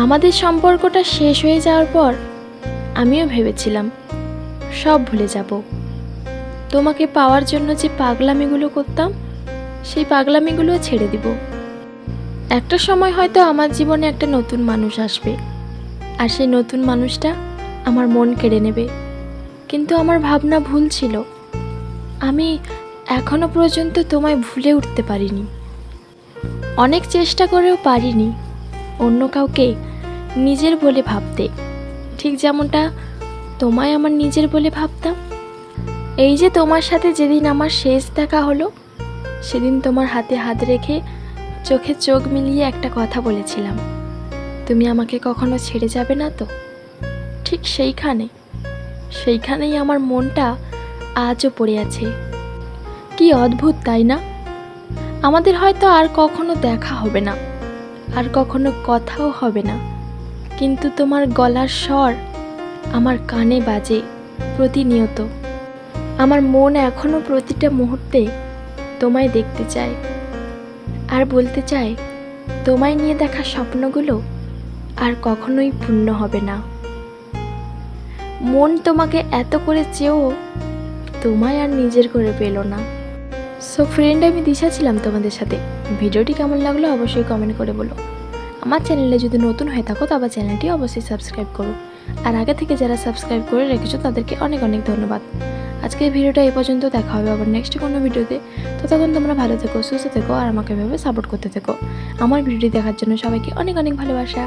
আমাদের সম্পর্কটা শেষ হয়ে যাওয়ার পর আমিও ভেবেছিলাম, সব ভুলে যাব। তোমাকে পাওয়ার জন্য যে পাগলামিগুলো করতাম, সেই পাগলামিগুলো ছেড়ে দিব। একটা সময় হয়তো আমার জীবনে একটা নতুন মানুষ আসবে, আর সেই নতুন মানুষটা আমার মন কেড়ে নেবে। কিন্তু আমার ভাবনা ভুল ছিল। আমি এখনও পর্যন্ত তোমায় ভুলে উঠতে পারিনি। অনেক চেষ্টা করেও পারিনি। অন্য কাউকে নিজের বলে ভাবতে। ঠিক যেমনটা তোমায় আমার নিজের বলে ভাবতাম। এই যে তোমার সাথে যেদিন আমার শেষ দেখা হলো, সেদিন তোমার হাতে হাত রেখে চোখে চোখ মিলিয়ে একটা কথা বলেছিলাম। তুমি আমাকে কখনো ছেড়ে যাবে না তো? ঠিক সেইখানে, সেইখানেই আমার মনটা আজও পড়ে আছে। কি অদ্ভুত, তাই না? আমাদের হয়তো আর কখনো দেখা হবে না, আর কখনো কথাও হবে না। কিন্তু তোমার গলার স্বর আমার কানে বাজে প্রতিনিয়ত। আমার মন এখনও প্রতিটা মুহূর্তে তোমায় দেখতে চায় আর বলতে চায়, তোমায় নিয়ে দেখা স্বপ্নগুলো আর কখনোই পূর্ণ হবে না। মন তোমাকে এত করে চেয়েও তোমায় আর নিজের করে পেল না। সো ফ্রেন্ড আমি দিশা ছিলাম তোমাদের সাথে। ভিডিওটি কেমন লাগল অবশ্যই কমেন্ট করে বলো। আমার চ্যানেলে যদি নতুন হয়ে থাকো তবে চ্যানেলটি অবশ্যই সাবস্ক্রাইব করো। আর আগে থেকে যারা সাবস্ক্রাইব করে রেখেছো, তাদেরকে অনেক অনেক ধন্যবাদ। আজকের ভিডিওটা এই পর্যন্ত, দেখা হবে আবার নেক্সট কোনো ভিডিওতে। ততক্ষণ তোমরা ভালো থেকো, সুস্থ থেকো, আর আমাকে এভাবে সাপোর্ট করতে থেকো। আমার ভিডিওটি দেখার জন্য সবাইকে অনেক অনেক ভালোবাসা।